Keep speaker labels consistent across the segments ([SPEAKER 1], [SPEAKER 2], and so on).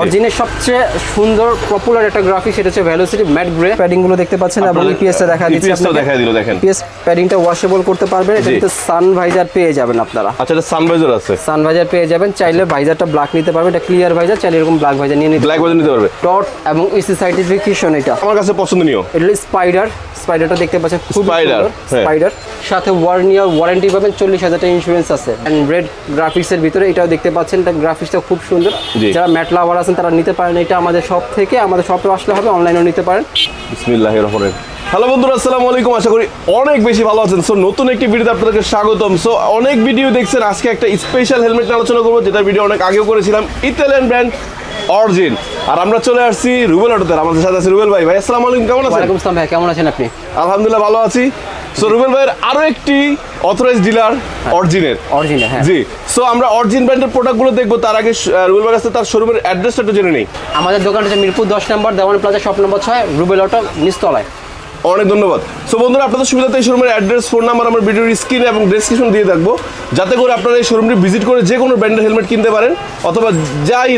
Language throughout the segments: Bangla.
[SPEAKER 1] অরিজিনের সবচেয়ে সুন্দর পপুলার একটা গ্রাফিক সেটা হচ্ছে ভ্যালোসিটি ম্যাট গ্রে প্যাডিংগুলো দেখতে পাচ্ছেন এবং ইপিএসটা দেখা দিচ্ছে।
[SPEAKER 2] ইপিএসটা দেখা দিল দেখেন।
[SPEAKER 1] ইপিএস প্যাডিংটা ওয়াশেবল করতে পারবেন। এটা কিন্তু সান ভাইজার পেয়ে যাবেন আপনারা।
[SPEAKER 2] আচ্ছা এটা সানভাইজার আছে।
[SPEAKER 1] সান ভাইজার পেয়ে যাবেন। চাইলে ভাইজারটা ব্ল্যাক নিতে পারবেন। এটা ক্লিয়ার ভাইজার চাইলে এরকম ব্ল্যাক ভাইজার নিয়ে নিতে
[SPEAKER 2] ব্ল্যাক বাজার নিতে পারবে।
[SPEAKER 1] ডট এবং ইসি সার্টিফিকেশন এটা।
[SPEAKER 2] আমার কাছে পছন্দনীয়।
[SPEAKER 1] এটা হলো স্পাইডার স্পাইডারটা দেখতে পাচ্ছেন খুব
[SPEAKER 2] হ্যাঁ।
[SPEAKER 1] স্পাইডার সাথে ওয়ান ইয়ার ওয়ারেন্টি পাবেন চল্লিশ হাজার টাকা ইন্স্যুরেন্স আছে। অ্যান্ড রেড গ্রাফিক্সের ভিতরে এটাও দেখতে পাচ্ছেন। এটা গ্রাফিক্সটা খুব সুন্দর। যারা ম্যাট লাভার আছেন তারা নিতে পারেন এটা আমাদের শপ থেকে আমাদের শপে আসলে হবে অনলাইনেও নিতে পারেন।
[SPEAKER 2] বিসমিল্লাহির রহমানির হ্যালো বন্ধুরা আসসালামু আলাইকুম আশা করি অনেক বেশি ভালো আছেন। সো নতুন একটি ভিডিওতে আপনাদেরকে স্বাগতম। সো অনেক ভিডিও দেখছেন আজকে একটা স্পেশাল হেলমেট আলোচনা করব যেটা ভিডিও অনেক আগেও করেছিলাম ইতালিয়ান ব্র্যান্ড অরিজিন আর আমরা চলে আসছি রুবেল অটোতে আমাদের সাথে আছে রুবেল ভাই। ভাই আসসালামু আলাইকুম কেমন আছেন?
[SPEAKER 1] ওয়ালাইকুম আসসালাম ভাই কেমন আছেন আপনি?
[SPEAKER 2] আলহামদুলিল্লাহ ভালো আছি। সো রুবেল ভাইয়ের আরও একটি অথরাইজ ডিলার অরিজিনের
[SPEAKER 1] অরিজিনাল হ্যাঁ।
[SPEAKER 2] জি। সো আমরা অরিজিন ব্র্যান্ডের প্রোডাক্টগুলো দেখব তার আগে রুবেল ভাইয়ের কাছে তার শোরুমের অ্যাড্রেসটা একটু জেনে নেই।
[SPEAKER 1] আমাদের দোকান হচ্ছে মিরপুর দশ নম্বর দেওয়ান প্লাজা শপ নম্বর ছয় রুবেল অটো নিচতলায়।
[SPEAKER 2] অনেক ধন্যবাদ। সো বন্ধুরা আপনাদের সুবিধাতে এই শোরুমের অ্যাড্রেস ফোন নাম্বার আমার ভিডিওর স্ক্রিনে এবং ডেসক্রিপশন দিয়ে থাকব যাতে করে আপনারা এই শোরুমটি ভিজিট করে যে কোনো ব্র্যান্ডের হেলমেট কিনতে পারেন অথবা যাই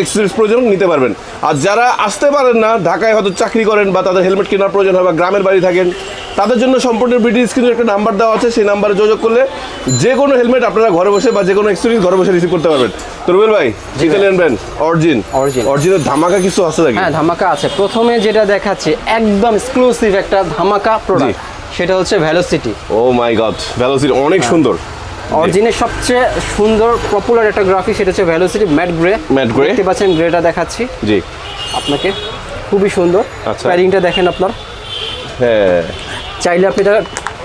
[SPEAKER 2] এক্সপিরিয়েন্স প্রয়োজন নিতে পারবেন। আর যারা আসতে পারেন না ঢাকায় হয়তো চাকরি করেন বা তাদের হেলমেট কেনার প্রয়োজন হয় বা গ্রামের বাড়ি থাকেন তাদের জন্য সম্পূর্ণ ভিডিও স্ক্রিনে একটা নাম্বার দেওয়া আছে। সেই নাম্বারে যোগাযোগ করলে যে কোনো হেলমেট আপনারা ঘরে বসে বা যে কোনো এক্সপিরিয়েন্স ঘরে বসে রিসিভ করতে পারবেন। তো রুবেল ভাই ইতালিয়ান ব্র্যান্ড অরিজিন
[SPEAKER 1] Origin।
[SPEAKER 2] অরিজিনের ধামাকা কিছু আছে নাকি?
[SPEAKER 1] হ্যাঁ ধামাকা আছে। প্রথমে যেটা দেখাচ্ছে একদম এক্সক্লুসিভ একটা ধামাকা প্রোডাক্ট সেটা হচ্ছে velocity
[SPEAKER 2] oh my god velocity অনেক সুন্দর।
[SPEAKER 1] অরিজিনের সবচেয়ে সুন্দর পপুলার একটা গ্রাফিক সেটা হচ্ছে velocity matte grey
[SPEAKER 2] Matte grey।
[SPEAKER 1] দেখতে পাচ্ছেন গ্রেটা দেখাচ্ছি।
[SPEAKER 2] জি।
[SPEAKER 1] আপনাকে খুবই সুন্দর।
[SPEAKER 2] আচ্ছা।
[SPEAKER 1] প্যারিংটা দেখেন আপনার।
[SPEAKER 2] হ্যাঁ।
[SPEAKER 1] চাইলে আপনি এটা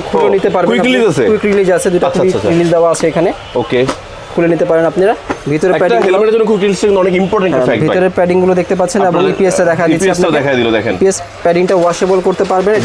[SPEAKER 1] খুলে নিতে পারবেন
[SPEAKER 2] quick release আছে?
[SPEAKER 1] কুইক রিলিজ আছে দুটো
[SPEAKER 2] আচ্ছা,
[SPEAKER 1] কুইক
[SPEAKER 2] আচ্ছা, আচ্ছা।
[SPEAKER 1] রিলিজ দেওয়া আছে এখানে।
[SPEAKER 2] ওকে
[SPEAKER 1] খুলে নিতে পারেন আপনারা। ভিতরে প্যাডিং
[SPEAKER 2] হেলমেটের জন্য অনেক ইম্পর্টেন্ট একটা ফ্যাক্ট
[SPEAKER 1] ভিতরে প্যাডিংগুলো দেখতে পাচ্ছেন এবং ইপিএসটা দেখা দিচ্ছে।
[SPEAKER 2] ইপিএসটা দেখা দিল দেখেন।
[SPEAKER 1] ইপিএস প্যাডিংটা ওয়াশেবল করতে পারবেন।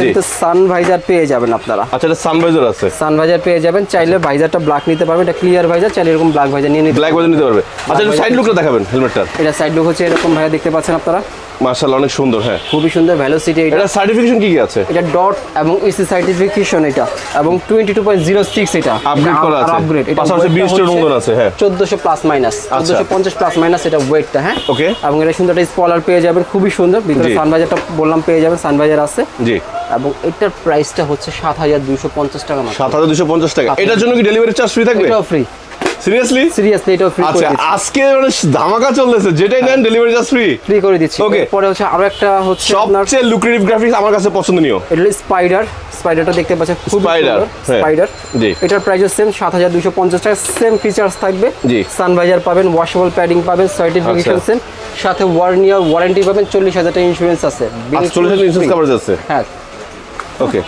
[SPEAKER 1] সান ভাইজার পেয়ে যাবেন আপনারা।
[SPEAKER 2] আচ্ছা এটা সানভাইজার আছে।
[SPEAKER 1] সান ভাইজার পেয়ে যাবেন চাইলে ভাইজারটা ব্ল্যাক নিতে পারবেন এটা ক্লিয়ার ভাইজার চাইলে এরকম ব্ল্যাক ভাইজার নিয়ে নিতে
[SPEAKER 2] ব্ল্যাক বাজার নিতে পারবে। আচ্ছা সাইড লুকটা দেখাবেন হেলমেটটার
[SPEAKER 1] এটা সাইড লুক হচ্ছে এরকম ভাইয়া দেখতে পাচ্ছেন আপনারা?
[SPEAKER 2] মাশাআল্লাহ অনেক সুন্দর হ্যাঁ।
[SPEAKER 1] খুবই সুন্দর ভ্যালোসিটি এটা
[SPEAKER 2] সার্টিফিকেশন কি কি আছে?
[SPEAKER 1] এটা ডট এবং ইসি সার্টিফিকেশন এটা এবং twenty two point zero six এটা।
[SPEAKER 2] আপগ্রেড করা আছে।
[SPEAKER 1] আপগ্রেড এটা
[SPEAKER 2] মতন আছে হ্যাঁ।
[SPEAKER 1] চোদ্দশো প্লাস মাইনাস চোদ্দশো পঞ্চাশ প্লাস মাইনাস এটা ওয়েটটা হ্যাঁ?
[SPEAKER 2] ওকে
[SPEAKER 1] এবং এটা সুন্দর একটা স্পলার পেয়ে যাবেন খুবই সুন্দর। ভিতরে। সানভাইজারটা বললাম পেয়ে যাবেন সানভাইজার আছে।
[SPEAKER 2] জি।
[SPEAKER 1] এবং এটার প্রাইসটা হচ্ছে সাত হাজার দুশো পঞ্চাশ টাকা মাত্র।
[SPEAKER 2] সাত হাজার দুশো পঞ্চাশ টাকা। এটার জন্য কি ডেলিভারি চার্জ ফ্রি থাকবে?
[SPEAKER 1] ফ্রি
[SPEAKER 2] সিরিয়াসলি
[SPEAKER 1] সিরিয়াসলি এটাও ফ্রি
[SPEAKER 2] আচ্ছা আজকে মানে ধামাকা চলতেছে যেটাই নেন ডেলিভারি চার্জ ফ্রি
[SPEAKER 1] ফ্রি করে দিচ্ছি।
[SPEAKER 2] Okay.
[SPEAKER 1] পরে হচ্ছে আরও একটা হচ্ছে
[SPEAKER 2] সবচেয়ে লুক্রেটিভ গ্রাফিক্স আমার কাছে পছন্দনীয়।
[SPEAKER 1] এটা স্পাইডার স্পাইডারটা দেখতে পাচ্ছেন খুব
[SPEAKER 2] হ্যাঁ।
[SPEAKER 1] স্পাইডার
[SPEAKER 2] জি।
[SPEAKER 1] এটার প্রাইসও সেম সাত হাজার দুশো পঞ্চাশ টাকা সেম ফিচার্স থাকবে।
[SPEAKER 2] জি।
[SPEAKER 1] সানভাইজার পাবেন ওয়াশেবল প্যাডিং পাবেন সার্টিফিকেশন
[SPEAKER 2] আচ্ছা।
[SPEAKER 1] সেম সাথে ওয়ার্নিয়ার ওয়ারেন্টি পাবেন চল্লিশ হাজার টাকা ইন্স্যুরেন্স আছে।
[SPEAKER 2] আজ চল্লিশ হাজার ইন্স্যুরেন্স কভারেজ আছে?
[SPEAKER 1] হ্যাঁ।
[SPEAKER 2] ওকে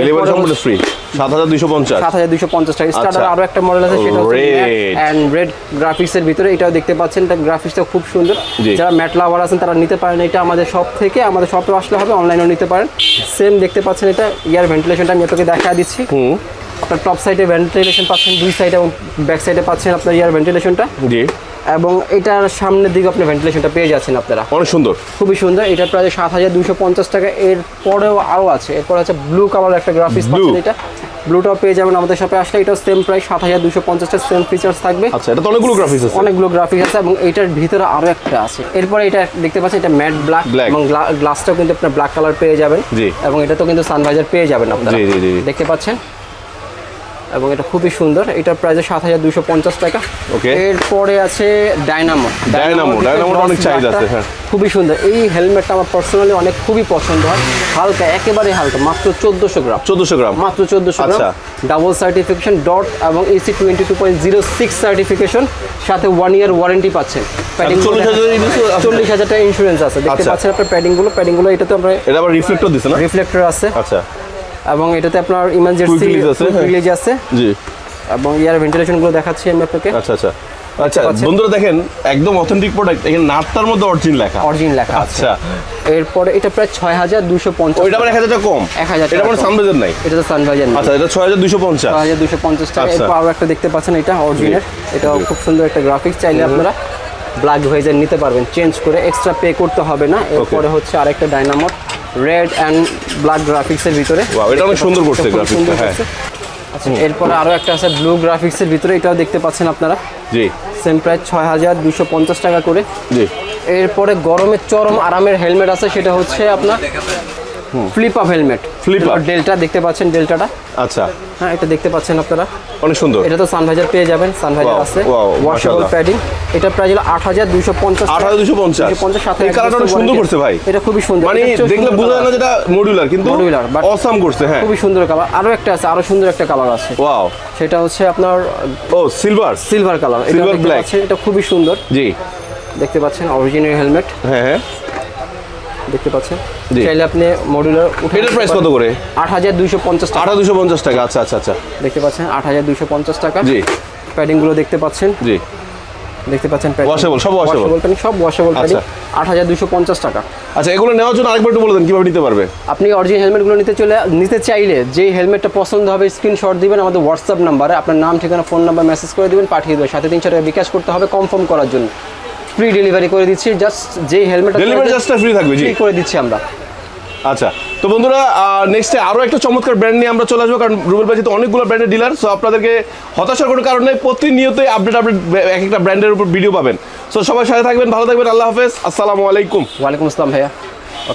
[SPEAKER 2] ডেলিভারি সম্পূর্ণ ফ্রি সাত হাজার দুইশো পঞ্চাশ।
[SPEAKER 1] সাত হাজার দুশো পঞ্চাশ টাকা। স্টার্টার
[SPEAKER 2] আচ্ছা।
[SPEAKER 1] আরও একটা মডেল আছে সেটা হচ্ছে
[SPEAKER 2] Red।
[SPEAKER 1] রেড গ্রাফিক্সের ভিতরে। এটাও দেখতে পাচ্ছেন এটা গ্রাফিক্সটা খুব সুন্দর। যারা ম্যাট লাভার আছেন তারা নিতে পারেন এটা আমাদের শপ থেকে। আমাদের শপে আসলে হবে অনলাইনেও নিতে পারেন। সেম দেখতে পাচ্ছেন এটা ইয়ার ভেন্টিলেশনটা আমি আপনাকে দেখা দিচ্ছি।
[SPEAKER 2] হুম।
[SPEAKER 1] আপনার টপ সাইডে ভেন্টিলেশন পাচ্ছেন দুই সাইডে এবং ব্যাক সাইডে পাচ্ছেন আপনার ইয়ার ভেন্টিলেশনটা
[SPEAKER 2] জি।
[SPEAKER 1] এবং এটার সামনের দিকে আপনি ভেন্টিলেশনটা পেয়ে যাচ্ছেন আপনারা।
[SPEAKER 2] অনেক সুন্দর।
[SPEAKER 1] খুবই সুন্দর। এটার প্রায় সাত হাজার দুশো পঞ্চাশ টাকা এর পরেও আরও আছে। এরপর আছে ব্লু কালার একটা গ্রাফিক্স। পাচ্ছেন এটা। ব্লুটাও পেয়ে যাবেন আমাদের শপে আসলে এটাও সেম প্রাইস সাত হাজার দুশো পঞ্চাশটা সেম ফিচার্স থাকবে।
[SPEAKER 2] আচ্ছা এটা তো অনেকগুলো গ্রাফিক্স আছে।
[SPEAKER 1] অনেকগুলো গ্রাফিক্স আছে এবং এটার ভিতরে আরও একটা আছে। এরপরে এটা দেখতে পাচ্ছেন এটা ম্যাট ব্ল্যাক। এবং গ্লাসটাও কিন্তু আপনার ব্ল্যাক কালার পেয়ে যাবেন।
[SPEAKER 2] জি।
[SPEAKER 1] এবং এটা তো কিন্তু সানভাইজার পেয়ে যাবেন আপনারা।
[SPEAKER 2] জি, জি, জি, জি।
[SPEAKER 1] দেখতে পাচ্ছেন? এবং এটা খুবই সুন্দর। এটার প্রাইস সাত হাজার দুশো পঞ্চাশ টাকা।
[SPEAKER 2] Okay.
[SPEAKER 1] এরপরে আছে ডায়নামো
[SPEAKER 2] Dynamo, Dynamo অনেক চাহিদা আছে, হ্যাঁ।
[SPEAKER 1] খুবই সুন্দর। এই হেলমেটটা আমার পার্সোনালি অনেক খুবই পছন্দ হয়। হালকা একেবারে হালকা মাত্র চোদ্দোশো গ্রাম।
[SPEAKER 2] চোদ্দশো গ্রাম।
[SPEAKER 1] মাত্র চোদ্দোশো গ্রাম।
[SPEAKER 2] আচ্ছা।
[SPEAKER 1] ডাবল সার্টিফিকেশন ডট এবং AC twenty two point zero six certification সাথে ওয়ান ইয়ার ওয়ারেন্টি পাচ্ছেন। প্যাডিং
[SPEAKER 2] চল্লিশ হাজার
[SPEAKER 1] টাকা ইন্স্যুরেন্স আছে। দেখতে
[SPEAKER 2] আচ্ছা।
[SPEAKER 1] পাচ্ছেন আপনার প্যাডিংগুলো প্যাডিংগুলো এটাতে আমরা
[SPEAKER 2] এটা আবার রিফ্লেক্টর দিছে না?
[SPEAKER 1] রিফ্লেক্টর আছে।
[SPEAKER 2] আচ্ছা।
[SPEAKER 1] এবং এটাতে আপনার ইমার্জেন্সি
[SPEAKER 2] আছে, হ্যাঁ।
[SPEAKER 1] রিলিজ আছে।
[SPEAKER 2] জি।
[SPEAKER 1] এবং ইয়ার ভেন্টিলেশনগুলো দেখাচ্ছি আমি আপনাকে।
[SPEAKER 2] আচ্ছা আচ্ছা। আচ্ছা? বন্ধুরা দেখেন একদম অথেন্টিক প্রোডাক্ট এখানে নাটটার মধ্যে অরিজিন লেখা।
[SPEAKER 1] অরিজিন লেখা
[SPEAKER 2] আচ্ছা।
[SPEAKER 1] এরপরে এটা প্রায় ছয় হাজার দুশো পঞ্চাশ
[SPEAKER 2] ওইটা আবার এক হাজার কম।
[SPEAKER 1] 1000
[SPEAKER 2] এটা
[SPEAKER 1] টাকা
[SPEAKER 2] মানে সানবাজার নাই।
[SPEAKER 1] এটা তো সানভাইজার
[SPEAKER 2] আচ্ছা এটা ছয় হাজার দুইশো পঞ্চাশ।
[SPEAKER 1] ছয় হাজার দুশো পঞ্চাশ টাকা।
[SPEAKER 2] আচ্ছা।
[SPEAKER 1] এরপর আরও একটা দেখতে পাচ্ছেন এটা অরিজিনের এটাও খুব সুন্দর একটা গ্রাফিক্স চাইলে আপনারা ব্ল্যাক ভাইজার নিতে পারবেন। চেঞ্জ করে এক্সট্রা পে করতে হবে না। এরপরে হচ্ছে আরেকটা ডাইনামোট রেড অ্যান্ড ব্ল্যাক গ্রাফিক্সের ভিতরে।
[SPEAKER 2] ওয়াও এটা অনেক সুন্দর করছে
[SPEAKER 1] এটা খুব
[SPEAKER 2] graphics টা,
[SPEAKER 1] সুন্দর
[SPEAKER 2] হ্যাঁ।
[SPEAKER 1] আচ্ছা এরপরে আরও একটা আছে ব্লু গ্রাফিক্সের ভিতরে এটাও দেখতে পাচ্ছেন আপনারা।
[SPEAKER 2] জি।
[SPEAKER 1] সেম প্রাইস ছয় হাজার দুশো পঞ্চাশ টাকা করে।
[SPEAKER 2] জি।
[SPEAKER 1] এরপরে গরমের চরম আরামের হেলমেট আছে সেটা হচ্ছে আপনার flip up helmet
[SPEAKER 2] Flip up।
[SPEAKER 1] Delta দেখতে পাচ্ছেন ডেল্টাটা
[SPEAKER 2] আচ্ছা।
[SPEAKER 1] হ্যাঁ এটা দেখতে পাচ্ছেন আপনারা।
[SPEAKER 2] অনেক সুন্দর।
[SPEAKER 1] এটা তো সানভাইজার পেয়ে যাবেন সানভাইজার আছে। ওয়াশেবল প্যাডিং এটা প্রাইস হলো আট হাজার দুইশো পঞ্চাশ।
[SPEAKER 2] আট হাজার দুশো পঞ্চাশ।
[SPEAKER 1] পঞ্চাশ সাথে
[SPEAKER 2] এই কালারটা অনেক সুন্দর করছে ভাই।
[SPEAKER 1] এটা খুবই সুন্দর।
[SPEAKER 2] মানে দেখলে বোঝা যায় না যেটা মডিউলার কিন্তু
[SPEAKER 1] but-
[SPEAKER 2] অসাম করছে হ্যাঁ।
[SPEAKER 1] খুবই সুন্দর কালার আরও একটা আছে আরও সুন্দর একটা কালার আছে।
[SPEAKER 2] ওয়াও
[SPEAKER 1] সেটা হচ্ছে আপনার
[SPEAKER 2] ও সিলভার
[SPEAKER 1] সিলভার কালার এটা দেখতে পাচ্ছেন এটা খুবই সুন্দর।
[SPEAKER 2] জি।
[SPEAKER 1] দেখতে পাচ্ছেন অরিজিনাল হেলমেট
[SPEAKER 2] হ্যাঁ হ্যাঁ।
[SPEAKER 1] দেখতে পাচ্ছেন। চাইলে আপনি মডুলার
[SPEAKER 2] এটার প্রাইস কত করে?
[SPEAKER 1] আট হাজার দুইশো পঞ্চাশ
[SPEAKER 2] আট
[SPEAKER 1] টাকা
[SPEAKER 2] হাজার দুশো পঞ্চাশ টাকা আচ্ছা আচ্ছা আচ্ছা।
[SPEAKER 1] দেখতে পাচ্ছেন আট হাজার দুইশো পঞ্চাশ টাকা।
[SPEAKER 2] জি।
[SPEAKER 1] প্যাডিংগুলো দেখতে পাচ্ছেন।
[SPEAKER 2] জি।
[SPEAKER 1] দেখতে পাচ্ছেন
[SPEAKER 2] Washable, সব washable।
[SPEAKER 1] প্যাডিং সব ওয়াশেবল প্যাডিং
[SPEAKER 2] আচ্ছা।
[SPEAKER 1] আট হাজার দুইশো পঞ্চাশ টাকা।
[SPEAKER 2] আচ্ছা এগুলো নেওয়ার জন্য আরেকবার একটু বলে দেন কীভাবে নিতে পারবে?
[SPEAKER 1] আপনি অরিজিনাল হেলমেটগুলো নিতে চলে নিতে চাইলে যেই হেলমেটটা পছন্দ হবে স্ক্রিনশট দিবেন আমাদের হোয়াটসঅ্যাপ নাম্বারে আপনার নাম ঠিকানা ফোন নাম্বার মেসেজ করে দিবেন পাঠিয়ে দেবেন। সাথে তিনশো টাকা বিকাশ করতে হবে কনফার্ম করার জন্য। ফ্রি ডেলিভারি করে দিচ্ছি জাস্ট যেই হেলমেট
[SPEAKER 2] ডেলিভারি জাস্টটা ফ্রি থাকবে জি।
[SPEAKER 1] করে দিচ্ছি আমরা।
[SPEAKER 2] আচ্ছা তো বন্ধুরা নেক্সটে আরও একটা চমৎকার ব্র্যান্ড নিয়ে আমরা চলে আসব কারণ রুবেল ভাই যেহেতু অনেকগুলো ব্র্যান্ডের ডিলার সো আপনাদেরকে হতাশার কোনো কারণ নেই প্রতিনিয়তই আপডেট আপডেট এক একটা ব্র্যান্ডের উপর ভিডিও পাবেন। সো সবাই সাথে থাকবেন ভালো থাকবেন আল্লাহ হাফেজ আসসালামু আলাইকুম।
[SPEAKER 1] ওয়ালাইকুম আসসালাম ভাইয়া।